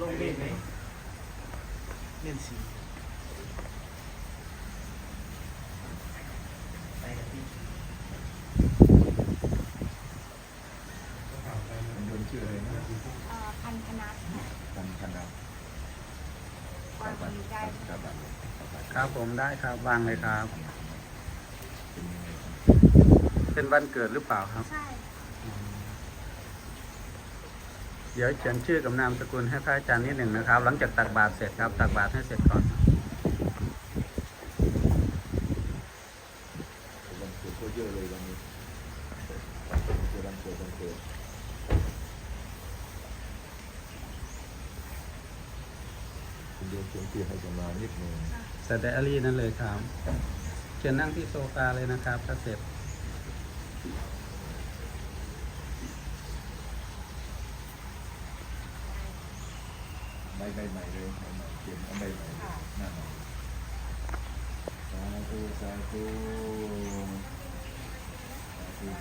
ลงเล่นไหมเล่นสีไปกับพี่มันโดนชื่ออะไรนะเอ่อพันธนัทพันพันดาวความดีได้ครับครับครับผมได้ครับวางเลยครับ เป็นยังไงครับเป็นวันเกิดหรือเปล่าครับ ใช่ เดี๋ยวเขียนชื่อกับนามสกุลให้พระอาจารย์นิดหนึ่งนะครับ หลังจากตักบาตรเสร็จครับ ตักบาตรให้เสร็จก่อนวันเกิดก็เยอะเลยวันนี้วันเกิดวันเกิดวันเกิดวันเกิดคุณโยมเขียนเตียให้จะมานิดหนึงสแตอรี่นั่นเลยครับเชิญนั่งที่โซฟาเลยนะครับถ้าเสร็จ ใบใบใหม่เลยใบใหม่เขียนเอาใบใหม่เลยหน้าใหม่สาธุสาธุ